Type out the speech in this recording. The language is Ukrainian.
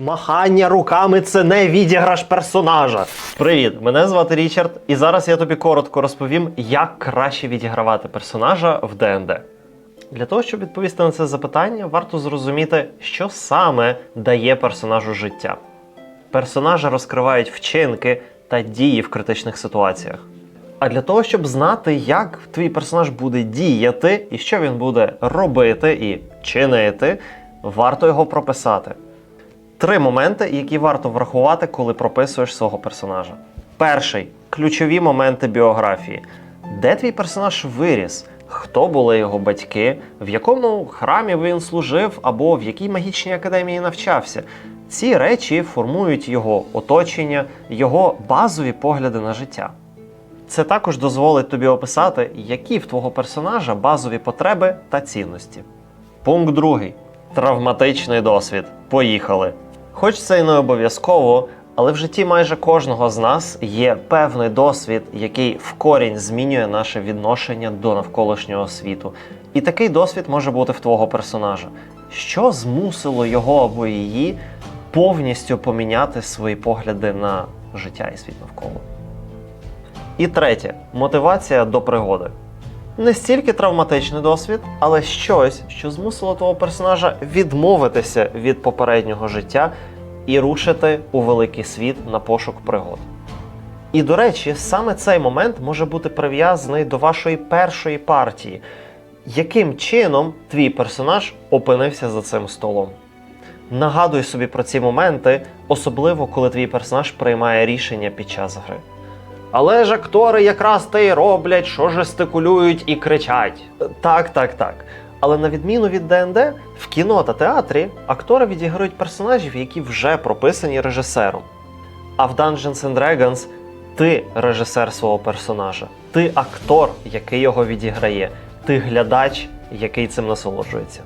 Махання руками це не відіграш персонажа. Привіт, мене звати Річард, і зараз я тобі коротко розповім, як краще відігравати персонажа в ДНД. Для того, щоб відповісти на це запитання, варто зрозуміти, що саме дає персонажу життя. Персонажа розкривають вчинки та дії в критичних ситуаціях. А для того, щоб знати, як твій персонаж буде діяти і що він буде робити і чинити, варто його прописати. Три моменти, які варто врахувати, коли прописуєш свого персонажа. Перший ключові моменти біографії. Де твій персонаж виріс? Хто були його батьки, в якому храмі він служив або в якій магічній академії навчався. Ці речі формують його оточення, його базові погляди на життя. Це також дозволить тобі описати, які в твого персонажа базові потреби та цінності. Пункт другий. Травматичний досвід. Поїхали. Хоч це й не обов'язково, але в житті майже кожного з нас є певний досвід, який в корінь змінює наше відношення до навколишнього світу. І такий досвід може бути в твого персонажа. Що змусило його або її повністю поміняти свої погляди на життя і світ навколо? І третє мотивація до пригоди. Не стільки травматичний досвід, але щось, що змусило того персонажа відмовитися від попереднього життя і рушити у великий світ на пошук пригод. І до речі, саме цей момент може бути прив'язаний до вашої першої партії. Яким чином твій персонаж опинився за цим столом? Нагадуй собі про ці моменти, особливо коли твій персонаж приймає рішення під час гри. Але ж актори якраз те й роблять, що жестикулюють і кричать. Так, так, так. Але на відміну від ДНД, в кіно та театрі актори відіграють персонажів, які вже прописані режисером. А в Dungeons and Dragons ти режисер свого персонажа, ти актор, який його відіграє, ти глядач, який цим насолоджується.